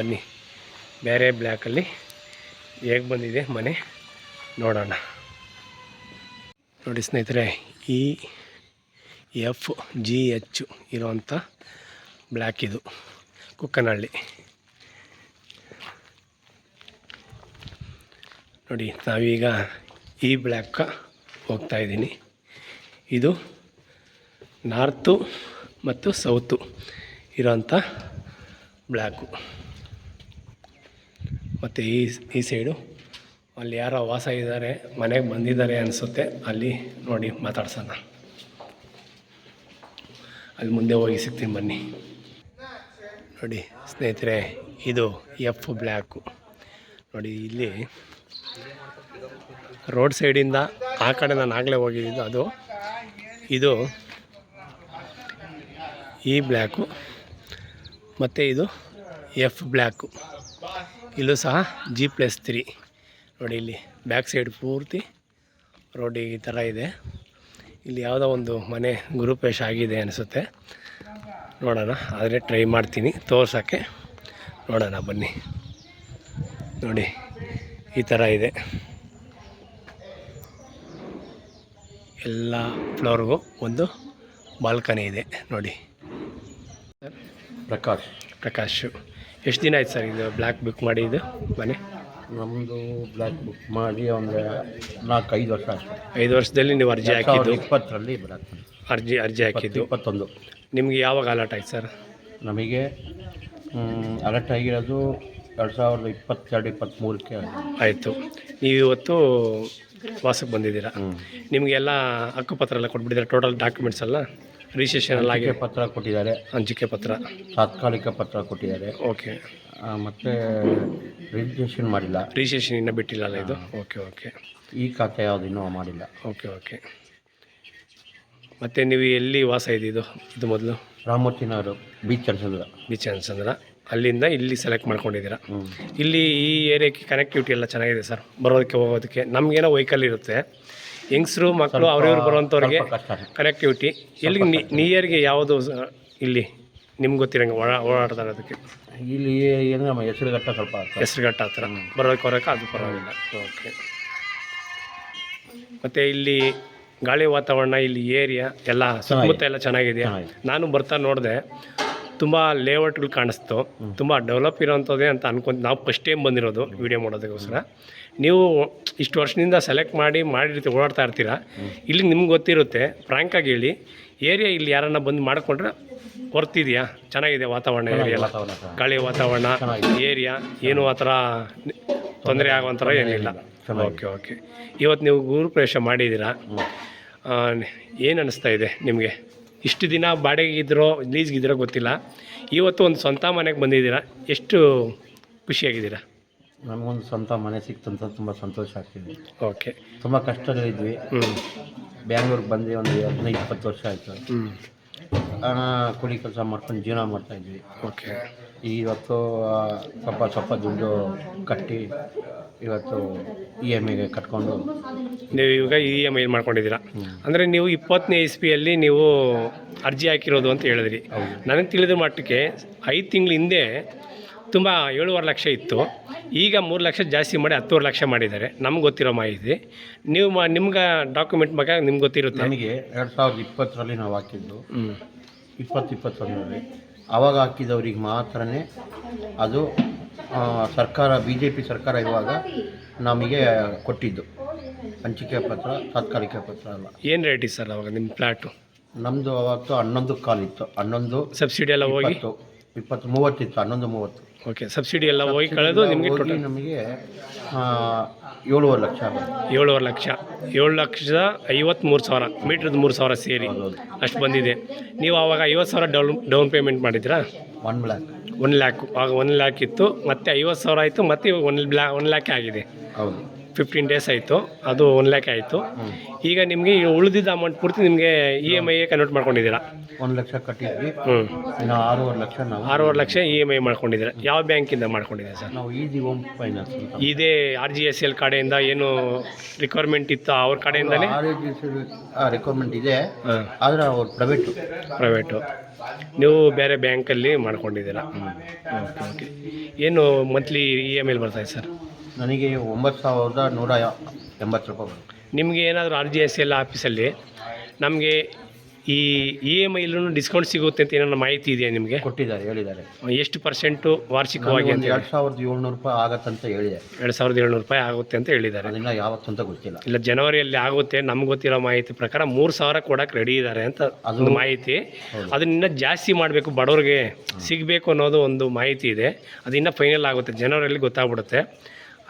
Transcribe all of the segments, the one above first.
ಬನ್ನಿ. ಬೇರೆ ಬ್ಲ್ಯಾಕಲ್ಲಿ ಹೇಗೆ ಬಂದಿದೆ ಮನೆ ನೋಡೋಣ. ನೋಡಿ ಸ್ನೇಹಿತರೆ, ಈ ಎಫ್ ಜಿ ಎಚ್ ಇರೋವಂಥ ಬ್ಲ್ಯಾಕ್ ಇದು, ಕುಕ್ಕನಹಳ್ಳಿ. ನೋಡಿ, ನಾವೀಗ ಈ ಬ್ಲ್ಯಾಕ ಹೋಗ್ತಾ ಇದ್ದೀನಿ. ಇದು ನಾರ್ತು ಮತ್ತು ಸೌತು ಇರೋಂಥ ಬ್ಲ್ಯಾಕು ಮತ್ತು ಈ ಈ ಸೈಡು ಅಲ್ಲಿ ಯಾರೋ ವಾಸ ಇದ್ದಾರೆ, ಮನೆಗೆ ಬಂದಿದ್ದಾರೆ ಅನಿಸುತ್ತೆ. ಅಲ್ಲಿ ನೋಡಿ ಮಾತಾಡ್ಸೋಣ. ಅಲ್ಲಿ ಮುಂದೆ ಹೋಗಿ ಸಿಗ್ತೀನಿ ಬನ್ನಿ. ನೋಡಿ ಸ್ನೇಹಿತರೆ, ಇದು ಎಫ್ ಬ್ಲ್ಯಾಕು ನೋಡಿ ಇಲ್ಲಿ ರೋಡ್ ಸೈಡಿಂದ ಆ ಕಡೆ ನಾನು ಆಗಲೇ ಹೋಗಿದ್ದು ಅದು. ಇದು ಈ ಬ್ಲ್ಯಾಕು ಮತ್ತು ಇದು ಎಫ್ ಬ್ಲ್ಯಾಕು ಇಲ್ಲೂ ಸಹ ಜಿ ಪ್ಲಸ್ ತ್ರೀ ನೋಡಿ ಇಲ್ಲಿ ಬ್ಯಾಕ್ ಸೈಡ್ ಪೂರ್ತಿ ರೋಡ್ ಈ ಥರ ಇದೆ. ಇಲ್ಲಿ ಯಾವುದೋ ಒಂದು ಮನೆ ಗುರುಪೇಶ ಆಗಿದೆ ಅನಿಸುತ್ತೆ. ನೋಡೋಣ ಆದರೆ ಟ್ರೈ ಮಾಡ್ತೀನಿ. ತೋರ್ಸೋಕ್ಕೆ ನೋಡೋಣ ಬನ್ನಿ. ನೋಡಿ ಈ ಥರ ಇದೆ. ಎಲ್ಲ ಫ್ಲೋರ್ಗೂ ಒಂದು ಬಾಲ್ಕನಿ ಇದೆ. ನೋಡಿ. ಪ್ರಕಾಶ್. ಪ್ರಕಾಶ್. ಎಷ್ಟು ದಿನ ಆಯ್ತು ಸರ್ ಇದು ಬ್ಲ್ಯಾಕ್ ಬುಕ್ ಮಾಡಿ ಇದು ಮನೆ? ನಮ್ಮದು ಬ್ಲ್ಯಾಕ್ ಬುಕ್ ಮಾಡಿ ಒಂದು ನಾಲ್ಕು ಐದು ವರ್ಷ ಆಯ್ತು. ಐದು ವರ್ಷದಲ್ಲಿ ನೀವು ಅರ್ಜಿ ಹಾಕಿದ್ದು? ಇಪ್ಪತ್ತರಲ್ಲಿ ಬರುತ್ತೆ. ಅರ್ಜಿ ಅರ್ಜಿ ಹಾಕಿದ್ದು? ಇಪ್ಪತ್ತೊಂದು. ನಿಮಗೆ ಯಾವಾಗ ಅಲರ್ಟ್ ಆಯ್ತು ಸರ್? ನಮಗೆ ಅಲರ್ಟ್ ಆಗಿರೋದು ಎರಡು ಸಾವಿರದ ಇಪ್ಪತ್ತೆರಡು ಇಪ್ಪತ್ತ್ಮೂರಕ್ಕೆ ಆಯಿತು. ನೀವು ಇವತ್ತು ವಾಸಕ್ಕೆ ಬಂದಿದ್ದೀರಾ? ನಿಮಗೆಲ್ಲ ಹಕ್ಕುಪತ್ರ ಎಲ್ಲ ಕೊಟ್ಬಿಟ್ಟಿದ್ದಾರೆ? ಟೋಟಲ್ ಡಾಕ್ಯುಮೆಂಟ್ಸ್ ಎಲ್ಲ? ರಿಜಿಸ್ಟ್ರೇಷನ್ ಎಲ್ಲ ಪತ್ರ ಕೊಟ್ಟಿದ್ದಾರೆ. ಹಂಚಿಕೆ ಪತ್ರ. ತಾತ್ಕಾಲಿಕ ಪತ್ರ ಕೊಟ್ಟಿದ್ದಾರೆ. ಓಕೆ. ಮತ್ತೆ ರಿಜಿಸ್ಟ್ರೇಷನ್ ಮಾಡಿಲ್ಲ. ರಿಜಿಸ್ಟ್ರೇಷನ್ ಇನ್ನೂ ಬಿಟ್ಟಿಲ್ಲಲ್ಲ ಇದು? Okay okay. ಈ ಖಾತೆ ಯಾವುದು ಇನ್ನೂ ಮಾಡಿಲ್ಲ. Okay okay. ಮತ್ತು ನೀವು ಎಲ್ಲಿ ವಾಸ ಇದ್ದಿದ್ದು ಇದು ಮೊದಲು? ರಾಮೂರ್ತಿನವರು ಬೀಚ್ ಚಂದ್ರ ಬೀಚ್ ಅನ್ಸಂದ್ರ? ಅಲ್ಲಿಂದ ಇಲ್ಲಿ ಸೆಲೆಕ್ಟ್ ಮಾಡ್ಕೊಂಡಿದ್ದೀರಾ? ಇಲ್ಲಿ ಈ ಏರಿಯಾಕ್ಕೆ ಕನೆಕ್ಟಿವಿಟಿ ಎಲ್ಲ ಚೆನ್ನಾಗಿದೆ ಸರ್. ಬರೋದಕ್ಕೆ ಹೋಗೋದಕ್ಕೆ. ನಮಗೇನೋ ವೆಹಿಕಲ್ ಇರುತ್ತೆ. ಹೆಂಗಸರು ಮಕ್ಕಳು ಅವ್ರಿವ್ರು ಬರುವಂಥವ್ರಿಗೆ ಕನೆಕ್ಟಿವಿಟಿ ಇಲ್ಲಿ ನಿಯರ್ಗೆ ಯಾವುದು ಇಲ್ಲಿ ನಿಮ್ಗೆ ಗೊತ್ತಿರಂಗೆ ಓಡಾ ಓಡಾಡ್ತಾರೆ ಅದಕ್ಕೆ? ಇಲ್ಲಿ ಹೆಸರು ಹೆಸರುಘಟ್ಟ ಸ್ವಲ್ಪ. ಹೆಸರುಘಟ್ಟ ಹತ್ರ. ಬರೋಕ್ಕೆ ಹೊರಕ್ಕೆ ಅದು ಪರವಾಗಿಲ್ಲ. ಓಕೆ ಮತ್ತು ಇಲ್ಲಿ ಗಾಳಿ ವಾತಾವರಣ ಇಲ್ಲಿ ಏರಿಯಾ ಎಲ್ಲ ಸುತ್ತಮುತ್ತ ಎಲ್ಲ ಚೆನ್ನಾಗಿದೆ. ನಾನು ಬರ್ತಾ ನೋಡಿದೆ ತುಂಬ ಲೇಔಟ್ಗಳು ಕಾಣಿಸ್ತು. ತುಂಬ ಡೆವಲಪ್ ಇರೋವಂಥದ್ದೇ ಅಂತ ಅನ್ಕೊಂತ ನಾವು ಫಸ್ಟ್ ಟೈಮ್ ಬಂದಿರೋದು ವಿಡಿಯೋ ಮಾಡೋದಕ್ಕೋಸ್ಕರ. ನೀವು ಇಷ್ಟು ವರ್ಷದಿಂದ ಸೆಲೆಕ್ಟ್ ಮಾಡಿ ಮಾಡಿರ್ತೀವಿ ಓಡಾಡ್ತಾ ಇರ್ತೀರಾ? ಇಲ್ಲಿ ನಿಮ್ಗೆ ಗೊತ್ತಿರುತ್ತೆ. ಫ್ರಾಂಕಾಗಿ ಹೇಳಿ. ಏರಿಯಾ ಇಲ್ಲಿ ಯಾರನ್ನ ಬಂದು ಮಾಡಿಕೊಂಡ್ರೆ ಹೊರ್ತಿದೆಯಾ? ಚೆನ್ನಾಗಿದೆ ವಾತಾವರಣ ಏರಿಯಾ. ಗಾಳಿ ವಾತಾವರಣ ಏರಿಯಾ ಏನು ಆ ಥರ ತೊಂದರೆ ಆಗುವಂಥರ ಏನಿಲ್ಲ. ಓಕೆ ಓಕೆ ಇವತ್ತು ನೀವು ಗುರುಪ್ರವೇಶ ಮಾಡಿದ್ದೀರಾ? ಏನು ಅನ್ನಿಸ್ತಾ ಇದೆ ನಿಮಗೆ? ಇಷ್ಟು ದಿನ ಬಾಡಿಗೆಗಿದ್ರೋ ಲೀಸ್ಗಿದ್ರೋ ಗೊತ್ತಿಲ್ಲ. ಇವತ್ತು ಒಂದು ಸ್ವಂತ ಮನೆಗೆ ಬಂದಿದ್ದೀರಾ? ಎಷ್ಟು ಖುಷಿಯಾಗಿದ್ದೀರಾ? ನಮಗೊಂದು ಸ್ವಂತ ಮನೆ ಸಿಕ್ತಂತ ತುಂಬ ಸಂತೋಷ ಆಗ್ತಿದೆ. ಓಕೆ ತುಂಬ ಕಷ್ಟದಲ್ಲಿದ್ವಿ ಬ್ಯಾಂಗ್ಳೂರಿಗೆ ಬಂದು ಒಂದು ಹದಿನೈದು ಇಪ್ಪತ್ತು ವರ್ಷ ಆಯಿತು. ಹಣ ಕೂಲಿ ಕೆಲಸ ಮಾಡ್ಕೊಂಡು ಜೀವನ ಮಾಡ್ತಾಯಿದ್ವಿ ಓಕೆ ಇವತ್ತು ಸ್ವಲ್ಪ ಸ್ವಲ್ಪ ದುಡ್ಡು ಕಟ್ಟಿ ಇವತ್ತು ಇ ಎಂ ಐಗೆ ಕಟ್ಕೊಂಡು. ನೀವು ಇವಾಗ ಇ ಎಂ ಐ ಮಾಡ್ಕೊಂಡಿದ್ದೀರಾ? ಅಂದರೆ ನೀವು ಇಪ್ಪತ್ತನೇ ಇಸ್ವಿಯಲ್ಲಿ ನೀವು ಅರ್ಜಿ ಹಾಕಿರೋದು ಅಂತ ಹೇಳಿದ್ರಿ. ನನಗೆ ತಿಳಿದ ಮಟ್ಟಕ್ಕೆ ಐದು ತಿಂಗಳ ಹಿಂದೆ ತುಂಬ ಏಳುವರೆ ಲಕ್ಷ ಇತ್ತು. ಈಗ ಮೂರು ಲಕ್ಷ ಜಾಸ್ತಿ ಮಾಡಿ ಹತ್ತುವರೆ ಲಕ್ಷ ಮಾಡಿದ್ದಾರೆ. ನಮ್ಗೆ ಗೊತ್ತಿರೋ ಮಾಹಿತಿ. ನೀವು ಮಾ ನಿಮ್ಗೆ ಡಾಕ್ಯುಮೆಂಟ್ ಬಗ್ಗೆ ನಿಮ್ಗೆ ಗೊತ್ತಿರುತ್ತೆ. ನನಗೆ ಎರಡು ಸಾವಿರದ ಇಪ್ಪತ್ತರಲ್ಲಿ ನಾವು ಹಾಕಿದ್ದು. ಇಪ್ಪತ್ತು ಇಪ್ಪತ್ತೊಂದರಲ್ಲಿ. ಆವಾಗ ಹಾಕಿದವ್ರಿಗೆ ಮಾತ್ರನೇ ಅದು ಸರ್ಕಾರ ಬಿ ಜೆ ಪಿ ಸರ್ಕಾರ ಇವಾಗ ನಮಗೆ ಕೊಟ್ಟಿದ್ದು. ಹಂಚಿಕೆ ಪತ್ರ ತಾತ್ಕಾಲಿಕ ಪತ್ರ ಅಲ್ಲ. ಏನು ರೇಟ್ ಇದೆ ಸರ್ ಅವಾಗ ನಿಮ್ಮ ಫ್ಲ್ಯಾಟು ನಮ್ಮದು ಅವತ್ತು ಹನ್ನೊಂದು ಕಾಲಿತ್ತು ಹನ್ನೊಂದು ಸಬ್ಸಿಡಿ ಎಲ್ಲ ಹೋಗಿ? ಇಪ್ಪತ್ತು ಇಪ್ಪತ್ತು ಮೂವತ್ತಿತ್ತು ಹನ್ನೊಂದು ಮೂವತ್ತು. ಓಕೆ ಸಬ್ಸಿಡಿ ಎಲ್ಲ ಹೋಗಿ ಕಳೆದು ನಿಮಗೆ ಹೋಗಿ ಟೋಟಲ್ ನಮಗೆ ಆ, ಏಳುವರೆ ಲಕ್ಷ ಏಳುವರೆ ಲಕ್ಷ. ಏಳು ಲಕ್ಷದ ಐವತ್ತ್ಮೂರು ಸಾವಿರ ಮೀಟ್ರದ್ದು ಮೂರು ಸಾವಿರ ಸೇರಿ ಅಷ್ಟು ಬಂದಿದೆ. ನೀವು ಆವಾಗ ಐವತ್ತು ಸಾವಿರ ಡೌನ್ ಡೌನ್ ಪೇಮೆಂಟ್ ಮಾಡಿದ್ರಾ ಒನ್ ಬ್ಲ್ಯಾಕ್ ಒನ್ ಲ್ಯಾಕು ಆಗ ಒನ್ ಲ್ಯಾಕ್ ಇತ್ತು ಮತ್ತೆ ಐವತ್ತು ಸಾವಿರ ಆಯಿತು ಮತ್ತೆ ಇವಾಗ ಒನ್ ಬ್ಲಾ ಒನ್ ಲ್ಯಾಕ್ ಆಗಿದೆ. ಹೌದು. ಫಿಫ್ಟೀನ್ ಡೇಸ್ ಆಯಿತು. ಅದು ಒನ್ ಲ್ಯಾಕ್ ಆಯಿತು. ಈಗ ನಿಮಗೆ ಉಳಿದಿದ್ದ ಅಮೌಂಟ್ ಪೂರ್ತಿ ನಿಮಗೆ ಇ ಎಂ ಐಗೆ ಕನ್ವರ್ಟ್ ಮಾಡ್ಕೊಂಡಿದ್ದೀರಾ. ಒಂದು ಲಕ್ಷ ಕಟ್ಟಿದ್ವಿ. ಹ್ಞೂ ಇನ್ನು ಆರೂವರೆ ಲಕ್ಷ ನಾವು ಆರೂವರೆ ಲಕ್ಷ ಇ ಎಂ ಐ ಮಾಡ್ಕೊಂಡಿದ್ದೀರಾ. ಯಾವ ಬ್ಯಾಂಕಿಂದ ಮಾಡ್ಕೊಂಡಿದ್ದೀರಾ ಸರ್? ನಾವು ಈಜಿ ಹೋಮ್ ಫೈನಾನ್ಸ್ ಅಂತ. ಇದೇ ಆರ್ ಜಿ ಎಸ್ ಎಲ್ ಕಡೆಯಿಂದ ಏನು ರಿಕ್ವೈರ್ಮೆಂಟ್ ಇತ್ತು ಅವ್ರ ಕಡೆಯಿಂದಲೇ ಆರ್ ರಿಕ್ವೈರ್ಮೆಂಟ್ ಇದೆ. ಹಾಂ. ಆದರೆ ಅವ್ರು ಪ್ರೈವೇಟು ಪ್ರೈವೇಟು ನೀವು ಬೇರೆ ಬ್ಯಾಂಕಲ್ಲಿ ಮಾಡ್ಕೊಂಡಿದ್ದೀರಾ. Okay okay. ಏನು ಮಂತ್ಲಿ ಇ ಎಂ ಐಲಿ ಬರ್ತಾಯಿದೆ ಸರ್? ನನಗೆ ಒಂಬತ್ತು ಸಾವಿರದ ನೂರ ಎಂಬತ್ತು ರೂಪಾಯಿ ಬರುತ್ತೆ ನಿಮಗೆ ಏನಾದರೂ ಆರ್ ಜಿ ಎಸ್ ಎಲ್ ಆಫೀಸಲ್ಲಿ ನಮಗೆ ಈ ಇ ಎಂ ಐಲೂ ಡಿಸ್ಕೌಂಟ್ ಸಿಗುತ್ತೆ ಅಂತ ಏನಾದ್ರು ಮಾಹಿತಿ ಇದೆಯಾ ನಿಮಗೆ? ಕೊಟ್ಟಿದ್ದಾರೆ ಹೇಳಿದ್ದಾರೆ. ಎಷ್ಟು ಪರ್ಸೆಂಟು ವಾರ್ಷಿಕವಾಗಿ ಅಂತ ಎರಡು ಸಾವಿರದ ಏಳ್ನೂರು ರೂಪಾಯಿ ಆಗತ್ತಂತ ಹೇಳಿದೆ ಎರಡು ಸಾವಿರದ ಏಳ್ನೂರು ರೂಪಾಯಿ ಆಗುತ್ತೆ ಅಂತ ಹೇಳಿದ್ದಾರೆ. ಅದನ್ನ ಅಂತ ಗೊತ್ತಿಲ್ಲ. ಇಲ್ಲ ಜನವರಿಯಲ್ಲಿ ಆಗುತ್ತೆ ನಮ್ಗೆ ಗೊತ್ತಿರೋ ಮಾಹಿತಿ ಪ್ರಕಾರ ಮೂರು ಸಾವಿರ ಕೊಡಕ್ಕೆ ರೆಡಿ ಇದ್ದಾರೆ ಅಂತ ಅದೊಂದು ಮಾಹಿತಿ. ಅದನ್ನ ಅದನ್ನ ಜಾಸ್ತಿ ಮಾಡಬೇಕು ಬಡವ್ರಿಗೆ ಸಿಗಬೇಕು ಅನ್ನೋದು ಒಂದು ಮಾಹಿತಿ ಇದೆ. ಅದು ಇನ್ನೂ ಫೈನಲ್ ಆಗುತ್ತೆ ಜನವರಿಯಲ್ಲಿ ಗೊತ್ತಾಗ್ಬಿಡುತ್ತೆ.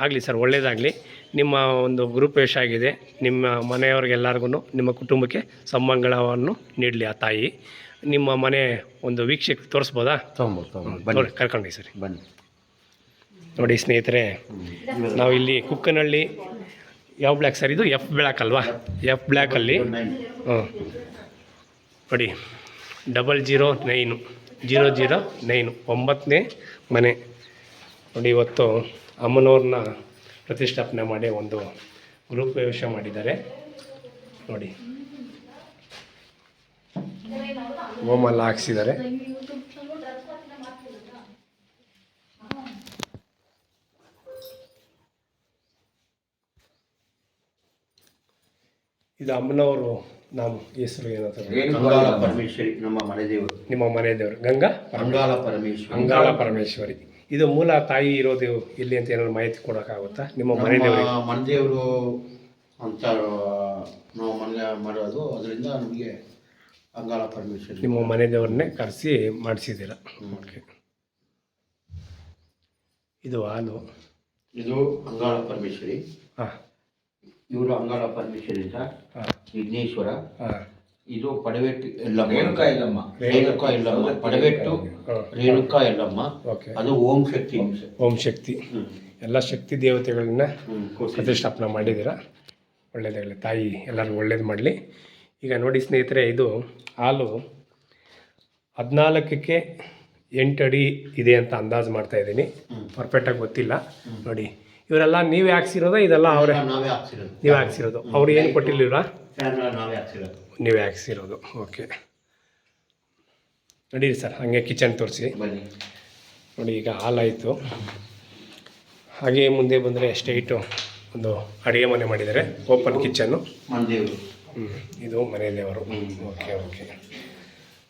ಆಗಲಿ ಸರ್ ಒಳ್ಳೇದಾಗಲಿ. ನಿಮ್ಮ ಒಂದು ಗ್ರೂಪ್ ಆಗಿದೆ. ನಿಮ್ಮ ಮನೆಯವ್ರಿಗೆಲ್ಲರಿಗೂ ನಿಮ್ಮ ಕುಟುಂಬಕ್ಕೆ ಸಮ್ಮಂಗಳವನ್ನು ನೀಡಲಿ ಆ ತಾಯಿ. ನಿಮ್ಮ ಮನೆ ಒಂದು ವೀಕ್ಷಕ ತೋರಿಸ್ಬೋದಾ? ತೊಗೊಂಬೋದು ನೋಡಿ ಕರ್ಕೊಂಡಿ ಸರಿ. ಬನ್ನಿ. ನೋಡಿ ಸ್ನೇಹಿತರೆ. ನಾವು ಇಲ್ಲಿ ಕುಕ್ಕನಹಳ್ಳಿ ಯಾವ ಬ್ಲ್ಯಾಕ್ ಸರ್ ಇದು? ಎಫ್ ಬ್ಲ್ಯಾಕ್ ಅಲ್ವಾ? ಎಫ್ ಬ್ಲ್ಯಾಕಲ್ಲಿ. ಹ್ಞೂ ನೋಡಿ double zero nine zero zero nine ಒಂಬತ್ತನೇ ಮನೆ. ನೋಡಿ ಇವತ್ತು ಅಮ್ಮನವ್ರನ್ನ ಪ್ರತಿಷ್ಠಾಪನೆ ಮಾಡಿ ಒಂದು ಗ್ರೂಪ್ ವ್ಯವಸ್ಥೆ ಮಾಡಿದ್ದಾರೆ. ನೋಡಿ. ಹೋಮೆಲ್ಲ ಹಾಕ್ಸಿದ್ದಾರೆ. ಇದು ಅಮ್ಮನವರು ನಾವು ಹೆಸರು ಏನಂತಾರೆ ಅಂಗಾಲ ಪರಮೇಶ್ವರಿ ನಮ್ಮ ಮನೆ ದೇವರು. ನಿಮ್ಮ ಮನೆ ದೇವರು. ಗಂಗಾ? ಅಂಗಾಲ ಪರಮೇಶ್ವರಿ. ಅಂಗಾಳ ಪರಮೇಶ್ವರಿ. ಇದು ಮೂಲ ತಾಯಿ ಇರೋದು ಇಲ್ಲಿ ಅಂತ ಏನಾದ್ರು ಮಾಹಿತಿ ಕೊಡೋಕ್ಕಾಗುತ್ತಾ? ನಿಮ್ಮ ಮನೆ ದೇವರಿಗೆ ಅಂತ ನಾವು ಮನೆ ಮಾಡೋದು ಅದರಿಂದ ನಮಗೆ ಅಂಗಾಲ ಪರಮೇಶ್ವರಿ ನಿಮ್ಮ ಮನೆ ದೇವರನ್ನೇ ಕರೆಸಿ ಮಾಡಿಸಿದ್ದೀರ? ಓಕೆ ಇದು ಹಾಲು. ಇದು ಅಂಗಾಳ ಪರಮೇಶ್ವರಿ ಹಾಂ. ಇವರು ಅಂಗಾಳ ಪರಮೇಶ್ವರಿ ಸರ್ ಹಾಂ. ವಿಘ್ನೇಶ್ವರ ಹಾಂ. ಇದು ಪಡವೆಟ್ಟು ಎಲ್ಲಮ್ಮ ರೇಣುಕಾ ಇಲ್ಲಮ್ಮ ರೇಣುಕಾ ಎಲ್ಲಮ್ಮ ಪಡವೆಟ್ಟು ರೇಣುಕಾ ಎಲ್ಲಮ್ಮ ಓಕೆ. ಅದು ಓಂ ಶಕ್ತಿ. ಓಂ ಶಕ್ತಿ. ಎಲ್ಲ ಶಕ್ತಿ ದೇವತೆಗಳನ್ನ ಪ್ರತಿಷ್ಠಾಪನೆ ಮಾಡಿದ್ದೀರಾ? ಒಳ್ಳೇದಾಗಲಿ ತಾಯಿ ಎಲ್ಲರೂ ಒಳ್ಳೇದು ಮಾಡಲಿ. ಈಗ ನೋಡಿ ಸ್ನೇಹಿತರೆ ಇದು ಹಾಲು ಹದಿನಾಲ್ಕಕ್ಕೆ ಎಂಟು ಅಡಿ ಇದೆ ಅಂತ ಅಂದಾಜು ಮಾಡ್ತಾ ಇದ್ದೀನಿ. ಹ್ಮ್. ಪರ್ಫೆಕ್ಟಾಗಿ ಗೊತ್ತಿಲ್ಲ. ನೋಡಿ ಇವರೆಲ್ಲ ನೀವೇ ಹಾಕ್ಸಿರೋದ? ಇದೆಲ್ಲ ಅವರೇ? ನಾವೇ ಹಾಕ್ಸಿರೋದು. ನೀವೇ ಹಾಕ್ಸಿರೋದು. ಅವ್ರು ಏನು ಕೊಟ್ಟಿಲ್ಲ ಫ್ಯಾನ್ ನಾವೇ ಹಾಕ್ಸಿರೋದು. ನೀವೇ ಹಾಕ್ಸಿರೋದು. ಓಕೆ. ನಡೀರಿ ಸರ್ ಹಾಗೆ ಕಿಚನ್ ತೋರಿಸಿ. ಬನ್ನಿ. ನೋಡಿ ಈಗ ಹಾಲಾಯಿತು ಹಾಗೆ ಮುಂದೆ ಬಂದರೆ ಸ್ಟೈಟು ಒಂದು ಅಡುಗೆ ಮನೆ ಮಾಡಿದ್ದಾರೆ. ಓಪನ್ ಕಿಚನ್ನು ಹ್ಞೂ ಇದು ಮನೆ ದೇವರು. Okay okay.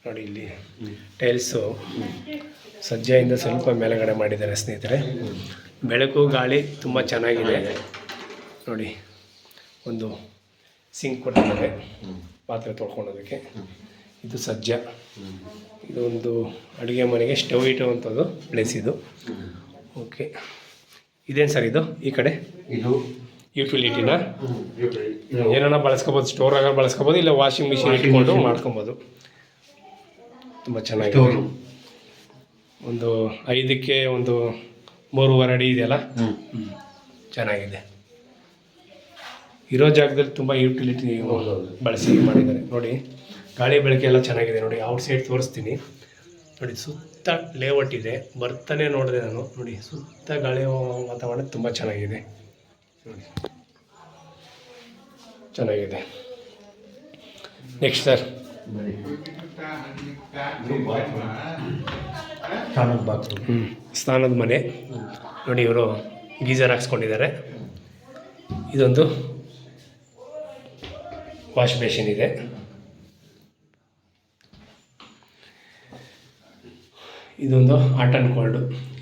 ನೋಡಿ ಇಲ್ಲಿ ಟೈಲ್ಸು ಸಜ್ಜೆಯಿಂದ ಸ್ವಲ್ಪ ಮೇಲುಗಡೆ ಮಾಡಿದ್ದಾರೆ ಸ್ನೇಹಿತರೆ. ಬೆಳಕು ಗಾಳಿ ತುಂಬ ಚೆನ್ನಾಗಿದೆ. ನೋಡಿ ಒಂದು ಸಿಂಕ್ ಕೊಟ್ಟಿದ್ದಾರೆ. ಪಾತ್ರೆ ತೊಳ್ಕೊಳೋದಕ್ಕೆ ಇದು ಸಜ್ಜ. ಇದು ಒಂದು ಅಡುಗೆ ಮನೆಗೆ ಸ್ಟವ್ ಇಟ್ಟುವಂಥದ್ದು ಪ್ಲೇಸ್ ಇದು ಓಕೆ. ಇದೇನು ಸರ್ ಇದು ಈ ಕಡೆ? ಇದು ಯುಟಿಲಿಟಿನ ಏನನ್ನ ಏನಾರ ಬಳಸ್ಕೋಬೋದು ಸ್ಟೋರ್ ಆಗ ಬಳಸ್ಕೋಬೋದು ಇಲ್ಲ ವಾಷಿಂಗ್ ಮಿಷಿನ್ ಇಟ್ಕೊಂಡು ಮಾಡ್ಕೊಬೋದು? ತುಂಬ ಚೆನ್ನಾಗಿದೆ. ಒಂದು ಐದಕ್ಕೆ ಒಂದು ಮೂರುವರೆ ಅಡಿ ಇದೆಯಲ್ಲ? ಹ್ಮ್. ಚೆನ್ನಾಗಿದೆ. ಇರೋ ಜಾಗದಲ್ಲಿ ತುಂಬ ಯುಟಿಲಿಟಿ ಬಳಸಿ ಮಾಡಿದ್ದಾರೆ. ನೋಡಿ ಗಾಳಿ ಬೆಳಕೆ ಎಲ್ಲ ಚೆನ್ನಾಗಿದೆ. ನೋಡಿ ಔಟ್ ಸೈಡ್ ತೋರಿಸ್ತೀನಿ. ನೋಡಿ ಸುತ್ತ ಲೇಔಟ್ ಇದೆ. ಬರ್ತಾನೆ ನೋಡಿದೆ ನಾನು. ನೋಡಿ ಸುತ್ತ ಗಾಳಿ ವಾತಾವರಣ ತುಂಬ ಚೆನ್ನಾಗಿದೆ. ನೋಡಿ. ಚೆನ್ನಾಗಿದೆ. Next sir. ಸ್ನಾನದ ಬಾತ್ರೂಮ್. ಹ್ಞೂ ಸ್ನಾನದ ಮನೆ. ನೋಡಿ ಇವರು ಗೀಜರ್ ಹಾಕ್ಸ್ಕೊಂಡಿದ್ದಾರೆ. ಇದೊಂದು ವಾಶ್ ಬೇಸಿನ್ ಇದೆ. ಇದೊಂದು ಹಾಟ್ ಆ್ಯಂಡ್ ಕೋಲ್ಡು.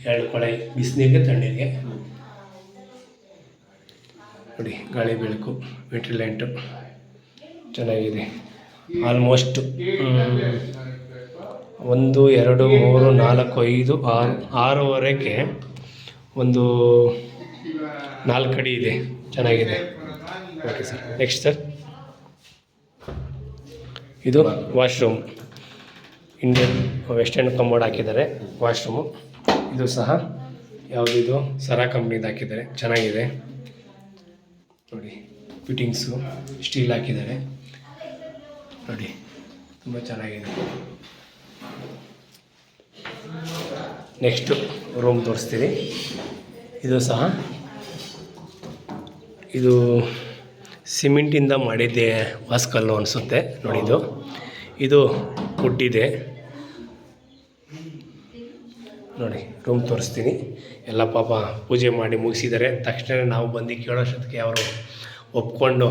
ಎರಡು ಕೊಳೆ ಬಿಸಿನೀರಿಗೆ ತಣ್ಣೀರಿಗೆ. ನೋಡಿ ಗಾಳಿ ಬೆಳಕು ವೆಂಟಿಲೇಂಟು ಚೆನ್ನಾಗಿದೆ. ಆಲ್ಮೋಸ್ಟ್ ಒಂದು, ಎರಡು, ಮೂರು, ನಾಲ್ಕು, ಐದು, ಆರು, ಆರೂವರೆಗೆ ಒಂದು ನಾಲ್ಕು ಅಡಿ ಇದೆ. ಚೆನ್ನಾಗಿದೆ. ಓಕೆ ಸರ್ ನೆಕ್ಸ್ಟ್ ಸರ್ ಇದು ವಾಶ್ರೂಮ್ ಇಂಡಿಯನ್ ವೆಸ್ಟರ್ನ್ ಕಮೋಡ್ ಹಾಕಿದ್ದಾರೆ. ವಾಶ್ರೂಮು ಇದು ಸಹ ಯಾವುದಿದು? ಸರಾ ಕಂಪ್ನಿದು ಹಾಕಿದ್ದಾರೆ. ಚೆನ್ನಾಗಿದೆ. ನೋಡಿ ಫಿಟ್ಟಿಂಗ್ಸು ಸ್ಟೀಲ್ ಹಾಕಿದ್ದಾರೆ. ನೋಡಿ, ತುಂಬ ಚೆನ್ನಾಗಿದೆ. ನೆಕ್ಸ್ಟು ರೂಮ್ ತೋರಿಸ್ತೀನಿ. ಇದು ಸಹ, ಇದು ಸಿಮೆಂಟಿಂದ ಮಾಡಿದ್ದೆ ವಾಸ್ಕಲ್ಲು ಅನಿಸುತ್ತೆ, ನೋಡಿ ಇದು. ಇದು ನೋಡಿ ರೂಮ್ ತೋರಿಸ್ತೀನಿ. ಎಲ್ಲ ಪಾಪ ಪೂಜೆ ಮಾಡಿ ಮುಗಿಸಿದ್ದಾರೆ. ತಕ್ಷಣ ನಾವು ಬಂದು ಕೇಳೋಷ್ಟೊತ್ತಿಗೆ ಅವರು ಒಪ್ಕೊಂಡು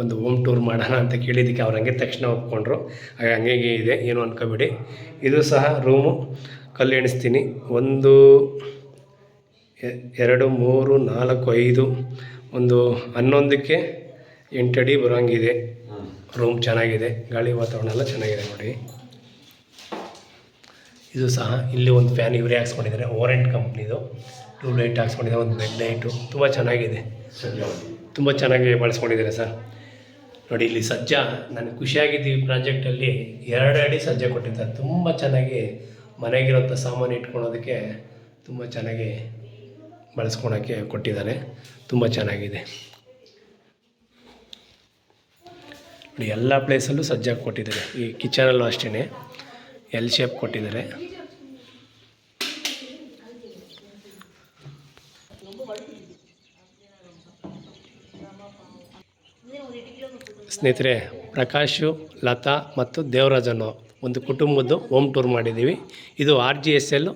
ಒಂದು ಹೋಮ್ ಟೂರ್ ಮಾಡೋಣ ಅಂತ ಕೇಳಿದ್ದಕ್ಕೆ ಅವ್ರು ಹಂಗೆ ತಕ್ಷಣ ಒಪ್ಕೊಂಡ್ರು. ಹಾಗೆ ಹಂಗೆ ಇದೆ, ಏನು ಅನ್ಕೋಬೇಡಿ. ಇದು ಸಹ ರೂಮು, ಕಲ್ಲು ಎಣಿಸ್ತೀನಿ. ಒಂದು ಎರಡು, ಮೂರು, ನಾಲ್ಕು, ಐದು, ಒಂದು ಹನ್ನೊಂದಕ್ಕೆ ಎಂಟಡಿ ಬರೋಂಗಿದೆ. ರೂಮ್ ಚೆನ್ನಾಗಿದೆ, ಗಾಳಿ ವಾತಾವರಣ ಎಲ್ಲ ಚೆನ್ನಾಗಿದೆ ನೋಡಿ. ಇದು ಸಹ ಇಲ್ಲಿ ಒಂದು ಫ್ಯಾನ್ ಇವರೇ ಹಾಕ್ಸ್ಕೊಂಡಿದ್ದಾರೆ, ಓರೆಂಟ್ ಕಂಪ್ನಿದು. ಟ್ಯೂಬ್ ಲೈಟ್ ಹಾಕ್ಸ್ಕೊಂಡಿದ್ದಾರೆ, ಒಂದು ಬೆಡ್ ಲೈಟು, ತುಂಬ ಚೆನ್ನಾಗಿದೆ. ತುಂಬ ಚೆನ್ನಾಗಿ ಬಳಸ್ಕೊಂಡಿದ್ದಾರೆ ಸರ್. ನೋಡಿ, ಇಲ್ಲಿ ಸಜ್ಜ ನನಗೆ ಖುಷಿಯಾಗಿದ್ದೀವಿ ಪ್ರಾಜೆಕ್ಟಲ್ಲಿ. ಎರಡು ಅಡಿ ಸಜ್ಜೆ ಕೊಟ್ಟಿದ್ದಾರೆ. ತುಂಬ ಚೆನ್ನಾಗಿ ಮನೆಗಿರೋಂಥ ಸಾಮಾನು ಇಟ್ಕೊಳೋದಕ್ಕೆ ತುಂಬ ಚೆನ್ನಾಗಿ ಬಳಸ್ಕೊಳೋಕ್ಕೆ ಕೊಟ್ಟಿದ್ದಾರೆ. ತುಂಬ ಚೆನ್ನಾಗಿದೆ. ನೋಡಿ, ಎಲ್ಲ ಪ್ಲೇಸಲ್ಲೂ ಸಜ್ಜಾಗಿ ಕೊಟ್ಟಿದ್ದಾರೆ. ಈ ಕಿಚನಲ್ಲೂ ಅಷ್ಟೇ ಎಲ್ ಶೇಪ್ ಕೊಟ್ಟಿದ್ದಾರೆ. ಸ್ನೇಹಿತರೆ, ಪ್ರಕಾಶು, ಲತಾ ಮತ್ತು ದೇವರಾಜನ್ನು ಒಂದು ಕುಟುಂಬದ್ದು ಹೋಮ್ ಟೂರ್ ಮಾಡಿದ್ದೀವಿ. ಇದು R G S L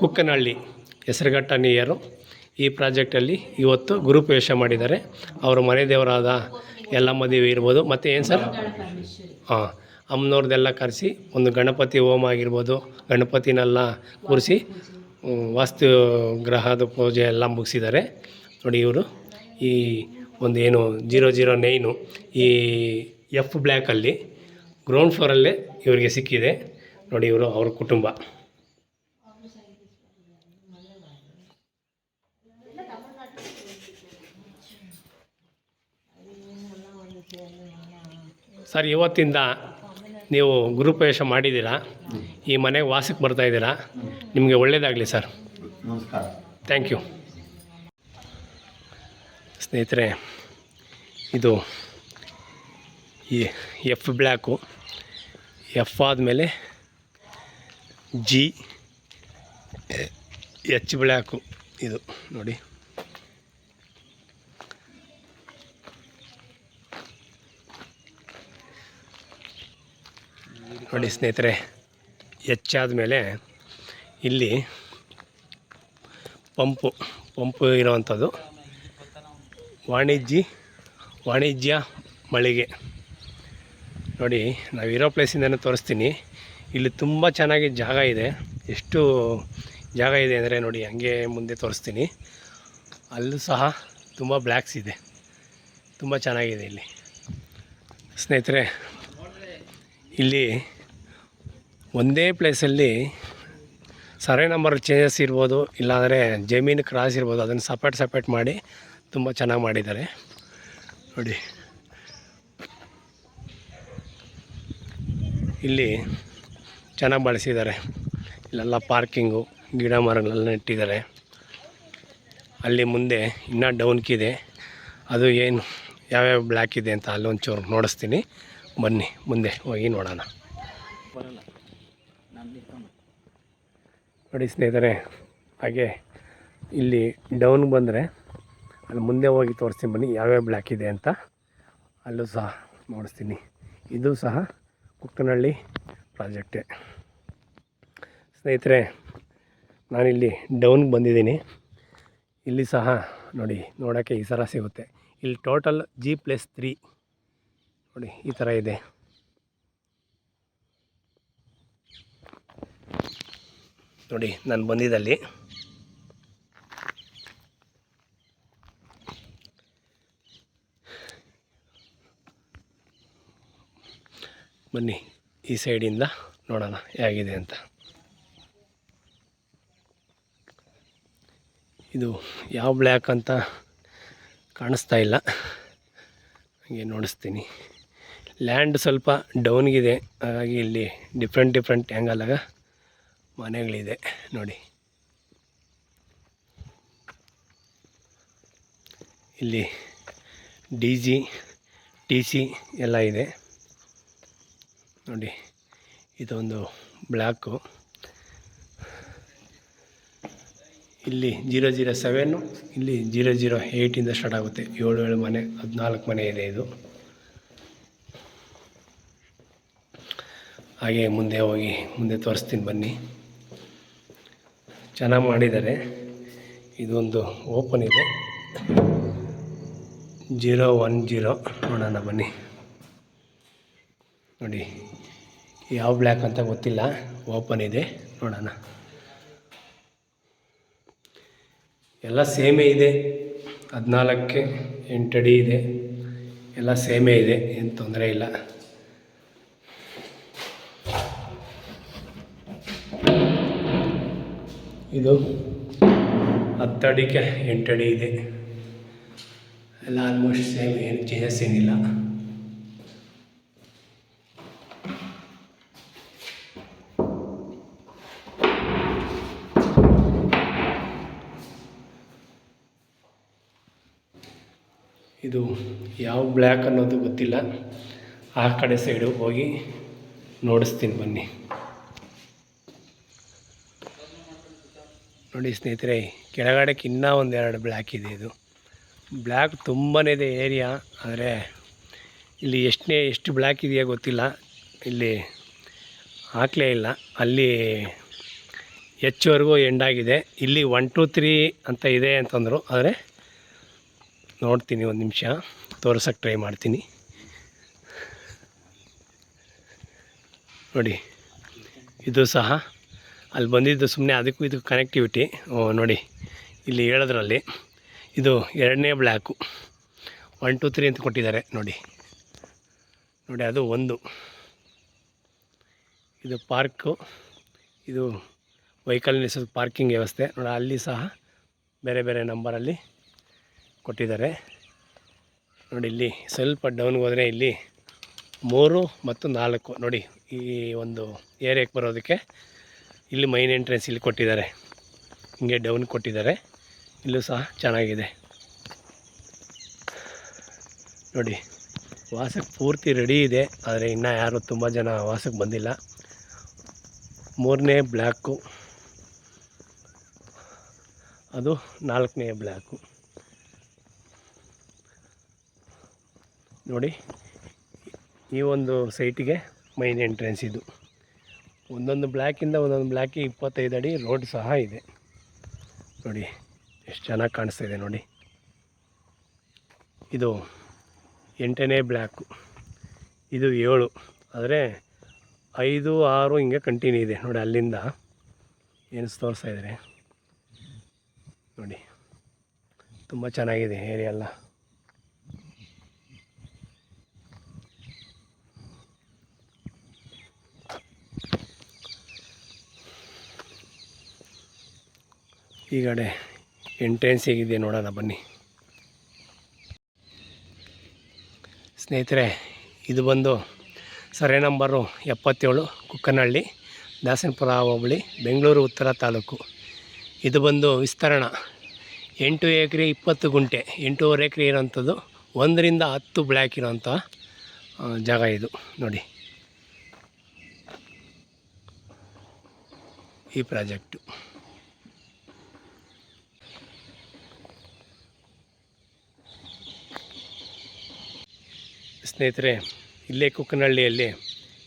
Kukkanahalli Hesaraghatta near ಈ ಪ್ರಾಜೆಕ್ಟಲ್ಲಿ ಇವತ್ತು ಗುರುಪ್ರವೇಶ ಮಾಡಿದ್ದಾರೆ. ಅವರು ಮನೆ ದೇವರಾದ ಎಲ್ಲ ದೇವಿ ಇರ್ಬೋದು. ಮತ್ತು ಏನು ಸರ್? ಹಾಂ, ಅಮ್ಮನವ್ರದ್ದೆಲ್ಲ ಕರೆಸಿ ಒಂದು ಗಣಪತಿ ಹೋಮ ಆಗಿರ್ಬೋದು. ಗಣಪತಿನೆಲ್ಲ ಕೂರಿಸಿ ವಾಸ್ತು ಗ್ರಹದ ಪೂಜೆ ಎಲ್ಲ ಮುಗಿಸಿದ್ದಾರೆ. ನೋಡಿ ಇವರು. ಈ ಒಂದು ಏನು ಜೀರೋ ಜೀರೋ ನೈನು ಈ ಎಫ್ ಬ್ಲ್ಯಾಕಲ್ಲಿ ಗ್ರೌಂಡ್ ಫ್ಲೋರಲ್ಲೇ ಇವರಿಗೆ ಸಿಕ್ಕಿದೆ. ನೋಡಿ ಇವರು ಅವ್ರ ಕುಟುಂಬ. ಸರ್ ಇವತ್ತಿಂದ ನೀವು ಗುರುಪ್ರವೇಶ ಮಾಡಿದ್ದೀರಾ? ಈ ಮನೆಗೆ ವಾಸಕ್ಕೆ ಬರ್ತಾ ಇದ್ದೀರಾ? ನಿಮಗೆ ಒಳ್ಳೆಯದಾಗಲಿ ಸರ್. ನಮಸ್ಕಾರ. ಥ್ಯಾಂಕ್ ಯು ಸ್ನೇಹಿತರೆ, ಇದು ಈ ಎಫ್ ಬ್ಲ್ಯಾಕು ಎಫ್ ಆದಮೇಲೆ ಜಿ ಎಚ್ ಬ್ಲ್ಯಾಕು ಇದು ನೋಡಿ. ನೋಡಿ ಸ್ನೇಹಿತರೆ ಹೆಚ್ಚಾದ ಮೇಲೆ ಇಲ್ಲಿ ಪಂಪು ಪಂಪು ಇರೋವಂಥದ್ದು. ವಾಣಿಜ್ಯ ವಾಣಿಜ್ಯ ಮಳಿಗೆ. ನೋಡಿ, ನಾವು ಇರೋ ಪ್ಲೇಸಿಂದನೇ ತೋರಿಸ್ತೀನಿ. ಇಲ್ಲಿ ತುಂಬ ಚೆನ್ನಾಗಿ ಜಾಗ ಇದೆ. ಎಷ್ಟು ಜಾಗ ಇದೆ ಅಂದರೆ ನೋಡಿ, ಹಂಗೆ ಮುಂದೆ ತೋರಿಸ್ತೀನಿ. ಅಲ್ಲೂ ಸಹ ತುಂಬ ಬ್ಲ್ಯಾಕ್ಸ್ ಇದೆ. ತುಂಬ ಚೆನ್ನಾಗಿದೆ ಇಲ್ಲಿ. ಸ್ನೇಹಿತರೆ, ಇಲ್ಲಿ ಒಂದೇ ಪ್ಲೇಸಲ್ಲಿ ಸರ್ವೆ ನಂಬರ್ ಚೇಂಜಸ್ ಇರ್ಬೋದು, ಇಲ್ಲಾಂದರೆ ಜಮೀನು ಕ್ರಾಸ್ ಇರ್ಬೋದು, ಅದನ್ನು ಸಪ್ರೇಟ್ ಸಪ್ರೇಟ್ ಮಾಡಿ ತುಂಬ ಚೆನ್ನಾಗಿ ಮಾಡಿದ್ದಾರೆ. ನೋಡಿ. ಇಲ್ಲಿ ಚೆನ್ನಾಗಿ ಬಳಸಿದ್ದಾರೆ. ಇಲ್ಲೆಲ್ಲ ಪಾರ್ಕಿಂಗು, ಗಿಡ ಮರಗಳೆಲ್ಲ ನೆಟ್ಟಿದ್ದಾರೆ. ಅಲ್ಲಿ ಮುಂದೆ ಇನ್ನೂ ಡೌನ್ಕಿದೆ ಅದು ಏನು, ಯಾವ್ಯಾವ ಬ್ಲ್ಯಾಕ್ ಇದೆ ಅಂತ ಅಲ್ಲೊಂಚೂರು ನೋಡಿಸ್ತೀನಿ. ಬನ್ನಿ, ಮುಂದೆ ಹೋಗಿ ನೋಡೋಣ. ನೋಡಿ ಸ್ನೇಹಿತರೆ, ಹಾಗೆ ಇಲ್ಲಿ ಡೌನ್ ಬಂದರೆ ಅಲ್ಲಿ ಮುಂದೆ ಹೋಗಿ ತೋರಿಸ್ತೀನಿ ಬನ್ನಿ, ಯಾವ್ಯಾವ ಬ್ಲ್ಯಾಕ್ ಇದೆ ಅಂತ. ಅಲ್ಲೂ ಸಹ ನೋಡಿಸ್ತೀನಿ. ಇದು ಸಹ ಕುಕ್ಕನಹಳ್ಳಿ ಪ್ರಾಜೆಕ್ಟೇ. ಸ್ನೇಹಿತರೆ, ನಾನಿಲ್ಲಿ ಡೌನ್ಗೆ ಬಂದಿದ್ದೀನಿ. ಇಲ್ಲಿ ಸಹ ನೋಡಿ, ನೋಡೋಕ್ಕೆ ಈ ಥರ ಸಿಗುತ್ತೆ. ಇಲ್ಲಿ ಟೋಟಲ್ ಜಿ ಪ್ಲಸ್ ತ್ರೀ ನೋಡಿ, ಈ ಥರ ಇದೆ. ನೋಡಿ, ನಾನು ಬಂದಿದ್ದಲ್ಲಿ ಬನ್ನಿ ಈ ಸೈಡಿಂದ ನೋಡೋಣ ಹೇಗಿದೆ ಅಂತ. ಇದು ಯಾವ ಬ್ಲ್ಯಾಕ್ ಅಂತ ಕಾಣಿಸ್ತಾ ಇಲ್ಲ. ಹಾಗೆ ನೋಡಿಸ್ತೀನಿ. ಲ್ಯಾಂಡ್ ಸ್ವಲ್ಪ ಡೌನ್ಗಿದೆ. ಹಾಗಾಗಿ ಇಲ್ಲಿ ಡಿಫ್ರೆಂಟ್ ಡಿಫ್ರೆಂಟ್ ಆ್ಯಂಗಲಾಗ ಮನೆಗಳಿದೆ ನೋಡಿ. ಇಲ್ಲಿ ಡಿ ಜಿ, ಟಿ ಸಿ ಎಲ್ಲ ಇದೆ. ನೋಡಿ, ಇದೊಂದು ಬ್ಲ್ಯಾಕು ಇಲ್ಲಿ ಜೀರೋ ಜೀರೋ ಸೆವೆನ್ನು ಇಲ್ಲಿ ಜೀರೋ ಜೀರೋ ಏಯ್ಟಿಂದ ಸ್ಟಾರ್ಟ್ ಆಗುತ್ತೆ. ಏಳು ಏಳು ಮನೆ, ಹದಿನಾಲ್ಕು ಮನೆ ಇದೆ ಇದು. ಹಾಗೆ ಮುಂದೆ ಹೋಗಿ, ಮುಂದೆ ತೋರಿಸ್ತೀನಿ ಬನ್ನಿ. ಚೆನ್ನಾಗಿ ಮಾಡಿದ್ದಾರೆ. ಇದೊಂದು ಓಪನ್ ಇದೆ. ಜೀರೋ ಒನ್ ಜೀರೋ ನೋಡೋಣ ಬನ್ನಿ. ನೋಡಿ ಯಾವ ಬ್ಲ್ಯಾಕ್ ಅಂತ ಗೊತ್ತಿಲ್ಲ. ಓಪನ್ ಇದೆ. ನೋಡೋಣ. ಎಲ್ಲ ಸೇಮೇ ಇದೆ. ಹದಿನಾಲ್ಕಕ್ಕೆ ಎಂಟಡಿ ಇದೆ. ಎಲ್ಲ ಸೇಮೇ ಇದೆ. ಏನು ತೊಂದರೆ ಇಲ್ಲ. ಇದು ಹತ್ತಡಿಗೆ ಎಂಟಡಿ ಇದೆ. ಎಲ್ಲ ಆಲ್ಮೋಸ್ಟ್ ಸೇಮ್ ಏನು ಚೇಂಜಸ್ ಏನಿಲ್ಲ ಇದು ಯಾವ ಬ್ಲ್ಯಾಕ್ ಅನ್ನೋದು ಗೊತ್ತಿಲ್ಲ. ಆ ಕಡೆ ಸೈಡು ಹೋಗಿ ನೋಡಿಸ್ತೀನಿ ಬನ್ನಿ. ನೋಡಿ ಸ್ನೇಹಿತರೆ, ಕೆಳಗಡೆಗೆ ಇನ್ನೂ ಒಂದೆರಡು ಬ್ಲ್ಯಾಕ್ ಇದೆ ಇದು. ಬ್ಲ್ಯಾಕ್ ತುಂಬಾ ಇದೆ ಏರಿಯಾ, ಆದರೆ ಇಲ್ಲಿ ಎಷ್ಟನೇ, ಎಷ್ಟು ಬ್ಲ್ಯಾಕ್ ಇದೆಯಾ ಗೊತ್ತಿಲ್ಲ. ಇಲ್ಲಿ ಹಾಕಲೇ ಇಲ್ಲ. ಅಲ್ಲಿ ಹೆಚ್ಚುವರೆಗೂ ಎಂಡಾಗಿದೆ ಇಲ್ಲಿ ಒನ್ ಟು ತ್ರೀ ಅಂತ ಇದೆ ಅಂತಂದರು, ಆದರೆ ನೋಡ್ತೀನಿ ಒಂದು ನಿಮಿಷ. ತೋರ್ಸೋಕ್ಕೆ ಟ್ರೈ ಮಾಡ್ತೀನಿ. ನೋಡಿ, ಇದು ಸಹ ಅಲ್ಲಿ ಬಂದಿದ್ದು ಸುಮ್ಮನೆ ಅದಕ್ಕೂ ಇದು ಕನೆಕ್ಟಿವಿಟಿ ನೋಡಿ, ಇಲ್ಲಿ ಹೇಳೋದ್ರಲ್ಲಿ ಇದು ಎರಡನೇ ಬ್ಲ್ಯಾಕು ಒನ್ ಟು ತ್ರೀ ಅಂತ ಕೊಟ್ಟಿದ್ದಾರೆ, ನೋಡಿ. ನೋಡಿ, ಅದು ಒಂದು. ಇದು ಪಾರ್ಕು. ಇದು ವೆಹಿಕಲ್ ನಿಲ್ಲಿಸೋದು ಪಾರ್ಕಿಂಗ್ ವ್ಯವಸ್ಥೆ. ನೋಡಿ, ಅಲ್ಲಿ ಸಹ ಬೇರೆ ಬೇರೆ ನಂಬರಲ್ಲಿ ಕೊಟ್ಟಿದ್ದಾರೆ. ನೋಡಿ, ಇಲ್ಲಿ ಸ್ವಲ್ಪ ಡೌನ್ಗೆ ಹೋದರೆ ಇಲ್ಲಿ ಮೂರು ಮತ್ತು ನಾಲ್ಕು. ನೋಡಿ, ಈ ಒಂದು ಏರಿಯಾಕ್ಕೆ ಬರೋದಕ್ಕೆ ಇಲ್ಲಿ ಮೈನ್ ಎಂಟ್ರೆನ್ಸ್ ಇಲ್ಲಿ ಕೊಟ್ಟಿದ್ದಾರೆ. ಹಿಂಗೆ ಡೌನ್ ಕೊಟ್ಟಿದ್ದಾರೆ. ಇಲ್ಲೂ ಸಹ ಚೆನ್ನಾಗಿದೆ. ನೋಡಿ, ವಾಸಕ್ಕೆ ಪೂರ್ತಿ ರೆಡಿ ಇದೆ. ಆದರೆ ಇನ್ನೂ ಯಾರು ತುಂಬ ಜನ ವಾಸಕ್ಕೆ ಬಂದಿಲ್ಲ. ಮೂರನೇ ಬ್ಲ್ಯಾಕು ಅದು ನಾಲ್ಕನೇ ಬ್ಲ್ಯಾಕು ನೋಡಿ, ಈ ಒಂದು ಸೈಟಿಗೆ ಮೈನ್ ಎಂಟ್ರೆನ್ಸ್ ಇದು. ಒಂದೊಂದು ಬ್ಲ್ಯಾಕಿಂದ ಒಂದೊಂದು ಬ್ಲ್ಯಾಕಿಗೆ ಇಪ್ಪತ್ತೈದು ಅಡಿ ರೋಡ್ ಸಹ ಇದೆ. ನೋಡಿ, ಎಷ್ಟು ಚೆನ್ನಾಗಿ ಕಾಣಿಸ್ತಾ ಇದೆ ನೋಡಿ. ಇದು ಎಂಟನೇ ಬ್ಲ್ಯಾಕು ಇದು ಏಳು. ಆದರೆ ಐದು, ಆರು ಹಿಂಗೆ ಕಂಟಿನ್ಯೂ ಇದೆ. ನೋಡಿ, ಅಲ್ಲಿಂದ ಏನು ತೋರಿಸ್ತಾ ಇದ್ದಾರೆ. ನೋಡಿ, ತುಂಬ ಚೆನ್ನಾಗಿದೆ ಏರಿಯಾ ಈ ಕಡೆ ಎಂಟ್ರೆನ್ಸ್ ಹೇಗಿದೆ ನೋಡೋಣ ಬನ್ನಿ. ಸ್ನೇಹಿತರೆ, ಇದು ಬಂದು ಸರ್ವೆ ನಂಬರು ಎಪ್ಪತ್ತೇಳು ಕುಕ್ಕನಹಳ್ಳಿ, ದಾಸನಪುರ ಹೋಬಳಿ, ಬೆಂಗಳೂರು ಉತ್ತರ ತಾಲೂಕು. ಇದು ಬಂದು ವಿಸ್ತರಣ. ಎಂಟು ಎಕರೆ ಇಪ್ಪತ್ತು ಗುಂಟೆ, ಎಂಟೂವರೆ ಎಕರೆ ಇರೋಂಥದ್ದು, ಒಂದರಿಂದ ಹತ್ತು ಬ್ಲ್ಯಾಕ್ ಇರೋಂಥ ಜಾಗ ಇದು. ನೋಡಿ. ಈ ಪ್ರಾಜೆಕ್ಟು. ಸ್ನೇಹಿತರೆ, ಇಲ್ಲೇ ಕುಕ್ಕನಹಳ್ಳಿಯಲ್ಲಿ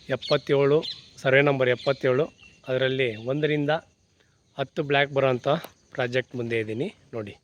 ಎಪ್ಪತ್ತೇಳು, ಸರ್ವೆ ನಂಬರ್ ಎಪ್ಪತ್ತೇಳು, ಅದರಲ್ಲಿ ಒಂದರಿಂದ ಹತ್ತು ಬ್ಲ್ಯಾಕ್ ಬರೋಂಥ ಪ್ರಾಜೆಕ್ಟ್ ಮುಂದೆ ಇದ್ದೀನಿ. ನೋಡಿ.